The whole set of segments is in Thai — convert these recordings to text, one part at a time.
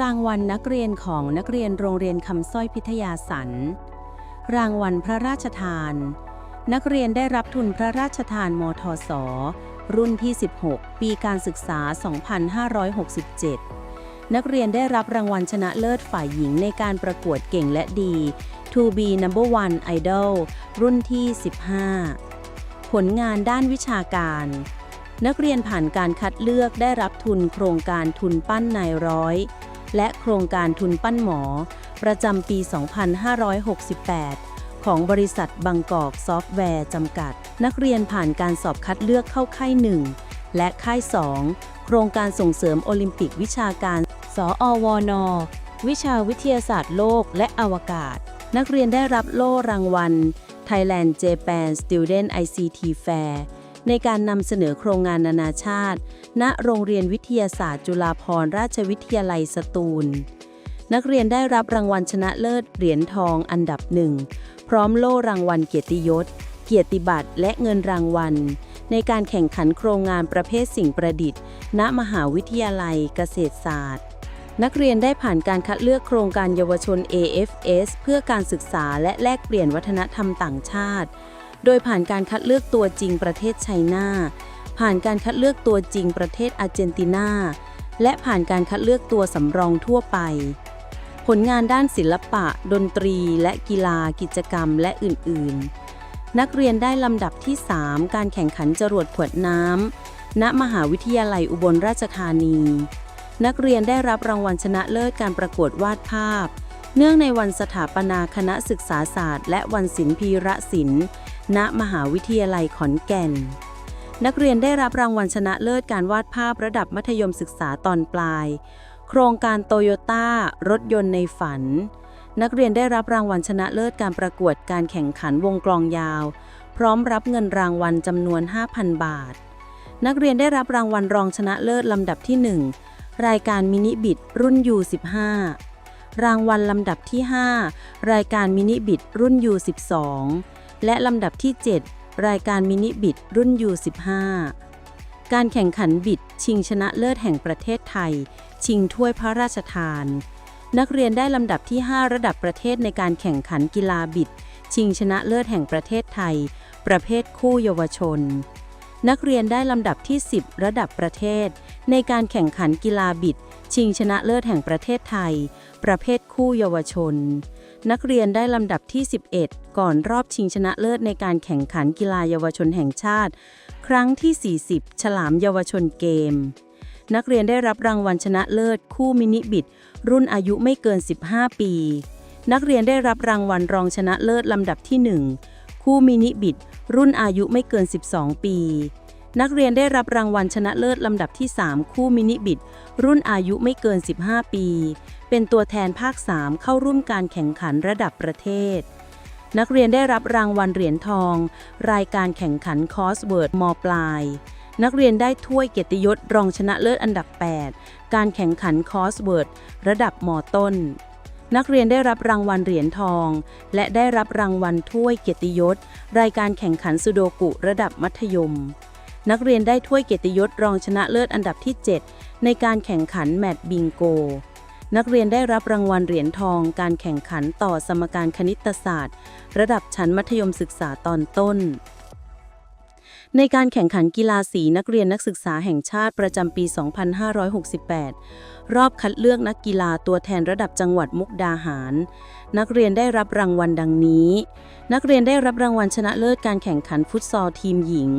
รางวัลนักเรียนของนักเรียนโรงเรียนคำสร้อยพิทยาสัน รางวัลพระราชทาน นักเรียนได้รับทุนพระราชทานมทศรุ่นที่ 16 ปีการศึกษา 2567 นักเรียนได้รับรางวัลชนะเลิศฝ่ายหญิงในการประกวดเก่งและดี To be number one idol รุ่นที่ 15 ผลงานด้านวิชาการ นักเรียนผ่านการคัดเลือกได้รับทุนโครงการทุนปั้นนายร้อย และโครงการทุนปั้นหมอ ประจำปี 2568 ของบริษัทบางกอกซอฟต์แวร์จำกัด นักเรียนผ่านการสอบคัดเลือกเข้าค่าย 1 และค่าย 2 โครงการส่งเสริมโอลิมปิกวิชาการ สอวนวิชาวิทยาศาสตร์โลกและอวกาศ นักเรียนได้รับโล่รางวัล Thailand Japan Student ICT Fair ในการนำเสนอโครงงานนานาชาติ ณโรงเรียนวิทยาศาสตร์ จุฬาภรณราชวิทยาลัยสตูล นักเรียนได้รับรางวัลชนะเลิศเหรียญทองอันดับหนึ่ง พร้อมโล่รางวัลเกียรติยศ เกียรติบัตรและเงินรางวัล ในการแข่งขันโครงงานประเภทสิ่งประดิษฐ์ ณมหาวิทยาลัยเกษตรศาสตร์นักเรียนได้ผ่านการคัดเลือกโครงการเยาวชน AFS เพื่อการศึกษาและแลกเปลี่ยนวัฒนธรรมต่างชาติ โดยผ่านการคัดเลือกตัวจริงประเทศไชน่า ผ่านการคัดเลือกตัวจริงประเทศอาร์เจนตินา และผ่านการคัดเลือกตัวสำรองทั่วไป ผลงานด้านศิลปะ ดนตรี และกีฬา กิจกรรม และอื่น ๆ นักเรียนได้ลำดับที่ 3 การแข่งขันจรวดขวดน้ำ ณ มหาวิทยาลัยอุบลราชธานี นักเรียนได้รับรางวัลชนะเลิศการประกวดวาดภาพ เนื่องในวันสถาปนาคณะศึกษาศาสตร์ และวันศิลปีระศิลป์ ณมหาวิทยาลัยขอนแก่น นักเรียนได้รับรางวัลชนะเลิศการวาดภาพระดับมัธยมศึกษาตอนปลาย โครงการโตโยต้ารถยนต์ในฝัน นักเรียนได้รับรางวัลชนะเลิศการประกวดการแข่งขันวงกลองยาว พร้อมรับเงินรางวัลจำนวน 5,000 บาท นักเรียนได้รับรางวัลรองชนะเลิศลำดับที่ 1 รายการมินิบิดรุ่น U15 รางวัลลำดับที่ 5 รายการมินิบิดรุ่น U12 และลำดับที่ 7 รายการมินิบิดรุ่น U15 การแข่งขันบิด ชิงชนะเลิศแห่งประเทศไทย ชิงถ้วยพระราชทาน นักเรียนได้ลำดับที่ 5 ระดับประเทศในการแข่งขันกีฬาบิด ชิงชนะเลิศแห่งประเทศไทย ประเภทคู่เยาวชน นักเรียนได้ลำดับที่ 10 ระดับประเทศ ในการแข่งขันกีฬาบิด ชิงชนะเลิศแห่งประเทศไทย ประเภทคู่เยาวชน นักเรียนได้ลำดับที่ 11 ก่อนรอบชิงชนะเลิศในการแข่งขันกีฬาเยาวชนแห่งชาติ ครั้งที่ 40 ฉลามเยาวชนเกม นักเรียนได้รับรางวัลชนะเลิศ คู่มินิบิด รุ่นอายุไม่เกิน 15 ปี นักเรียนได้รับรางวัลรองชนะเลิศลำดับที่ 1 คู่มินิบิด รุ่นอายุไม่เกิน 12 ปี นักเรียนได้รับรางวัลชนะเลิศลำดับที่ 3 คู่มินิบิด รุ่นอายุไม่เกิน 15 ปี เป็นตัวแทนภาค 3 เข้าร่วมการแข่งขันระดับประเทศ นักเรียนได้รับรางวัลเหรียญทอง รายการแข่งขันคอสเวิร์ดมปลาย นักเรียนได้ถ้วยเกียรติยศรองชนะเลิศอันดับ 8 การแข่งขันคอสเวิร์ดระดับมต้นนักเรียนได้รับรางวัลเหรียญทอง และได้รับรางวัลถ้วยเกียรติยศ รายการแข่งขันสุโดกุระดับมัธยม นักเรียนได้ถ้วยเกียรติยศรองชนะเลิศอันดับที่ 7 ในการแข่งขันแมตช์บิงโก นักเรียนได้รับรางวัลเหรียญทอง การแข่งขันต่อสมการคณิตศาสตร์ ระดับชั้นมัธยมศึกษาตอนต้น ในการแข่งขันกีฬาสีนักเรียนนักศึกษาแห่งชาติประจำปี 2568 รอบคัดเลือกนักกีฬาตัวแทนระดับจังหวัดมุกดาหาร นักเรียนได้รับรางวัลดังนี้ นักเรียนได้รับรางวัลชนะเลิศการแข่งขันฟุตซอลทีมหญิง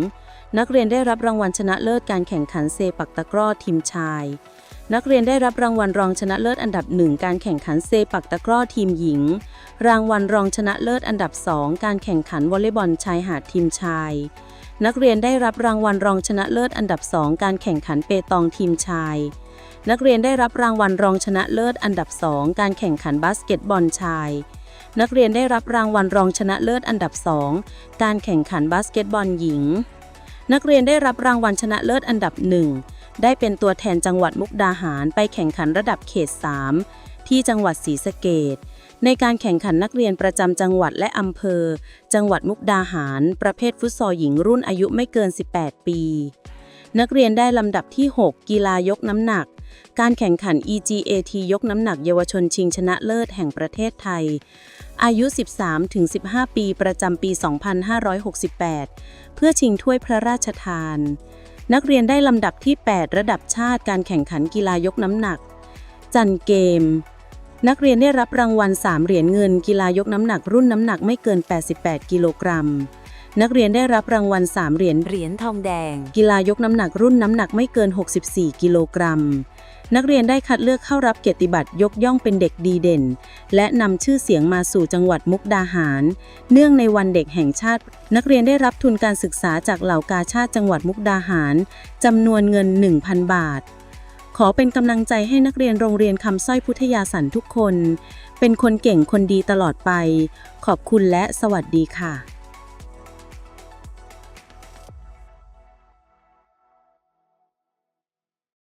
นักเรียนได้รับรางวัลชนะเลิศการแข่งขันเซปักตะกร้อทีมชาย นักเรียนได้รับรางวัลรองชนะเลิศอันดับหนึ่งการแข่งขันเซปักตะกร้อทีมหญิง รางวัลรองชนะเลิศอันดับสองการแข่งขันวอลเลย์บอลชายหาดทีมชาย นักเรียนได้รับรางวัลรองชนะเลิศอันดับสองการแข่งขันเปตองทีมชาย นักเรียนได้รับรางวัลรองชนะเลิศอันดับสองการแข่งขันบาสเกตบอลชายนักเรียนได้รับรางวัลรองชนะเลิศอันดับสองการแข่งขันบาสเกตบอลหญิง นักเรียนได้รับรางวัลชนะเลิศอันดับหนึ่งได้เป็นตัวแทนจังหวัดมุกดาหารไปแข่งขันระดับเขต 3 ที่จังหวัดศรีสะเกษในการแข่งขันนักเรียนประจำจังหวัดและอำเภอ จังหวัดมุกดาหาร ประเภทฟุตซอลหญิงรุ่นอายุไม่เกิน 18 ปี นักเรียนได้ลำดับที่ 6 กีฬายกน้ำหนัก การแข่งขัน EGAT ยกน้ำหนักเยาวชนชิงชนะเลิศแห่งประเทศไทย อายุ 13-15 ปีประจำปี 2568 เพื่อชิงถ้วยพระราชทาน นักเรียนได้ลำดับที่ 8 ระดับชาติการแข่งขันกีฬายกน้ำหนัก จันเกม นักเรียนได้รับรางวัล 3 เหรียญเงินกีฬายกน้ำหนักรุ่นน้ำหนักไม่เกิน 88 กิโลกรัม นักเรียนได้รับรางวัล 3 เหรียญเหรียญทองแดง กีฬายกน้ำหนักรุ่นน้ำหนักไม่เกิน 64 กิโลกรัม นักเรียนได้คัดเลือกเข้ารับเกียรติบัตรยกย่องเป็นเด็กดีเด่น และนำชื่อเสียงมาสู่จังหวัดมุกดาหาร เนื่องในวันเด็กแห่งชาติ นักเรียนได้รับทุนการศึกษาจากเหล่ากาชาติจังหวัดมุกดาหารจำนวนเงิน 1,000 บาท ขอเป็นกำลังใจให้นักเรียนโรงเรียนคำสร้อยพุทธยาสันทุกคน เป็นคนเก่งคนดีตลอดไป ขอบคุณและสวัสดีค่ะ